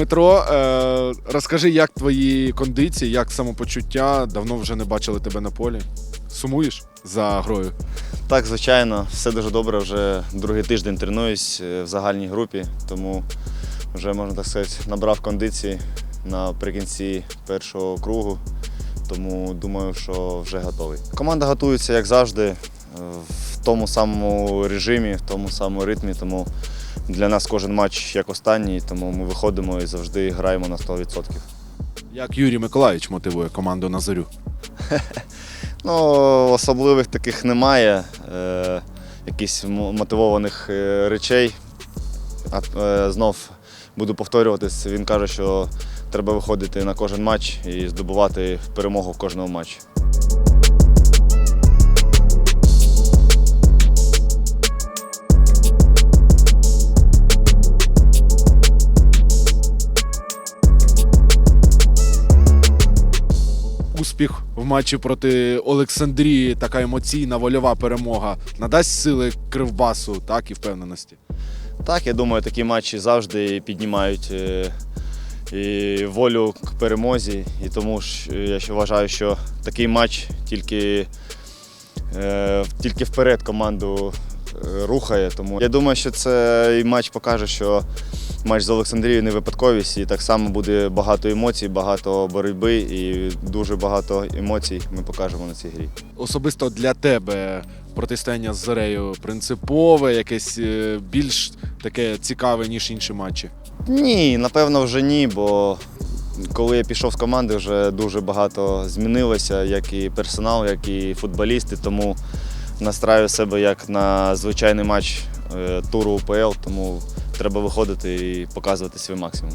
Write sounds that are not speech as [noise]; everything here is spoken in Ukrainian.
Дмитро, е, розкажи, як твої кондиції, як самопочуття? Давно вже не бачили тебе на полі. Сумуєш за грою? Так, звичайно, все дуже добре. Вже другий тиждень тренуюсь е, в загальній групі, тому вже, можна так сказати, набрав кондиції наприкінці першого кругу. Тому думаю, що вже готовий. Команда готується, як завжди, в тому самому режимі, в тому самому ритмі. Тому для нас кожен матч як останній, тому ми виходимо і завжди граємо на 100%. Як Юрій Миколаївич мотивує команду на зорю? [laughs] Ну, особливих таких немає, е, якихось мотивованих е, речей. А, е, знов буду повторюватись, він каже, що треба виходити на кожен матч і здобувати перемогу в кожному матчі. Успіх в матчі проти Олександрії, така емоційна вольова перемога. Надасть сили кривбасу, так і впевненості. Так, я думаю, такі матчі завжди піднімають е, і волю к перемозі. І тому ж е, я ще вважаю, що такий матч тільки, е, тільки вперед команду рухає. Тому я думаю, що цей матч покаже, що матч з Олександрією не випадковість, і так само буде багато емоцій, багато боротьби і дуже багато емоцій ми покажемо на цій грі. Особисто для тебе протистояння з Зорею принципове, якесь е, більш таке цікаве, ніж інші матчі. Ні, напевно, вже ні, бо коли я пішов з команди, вже дуже багато змінилося, як і персонал, як і футболісти. Тому настраю себе як на звичайний матч е, туру УПЛ, тому треба виходити і показувати свій максимум.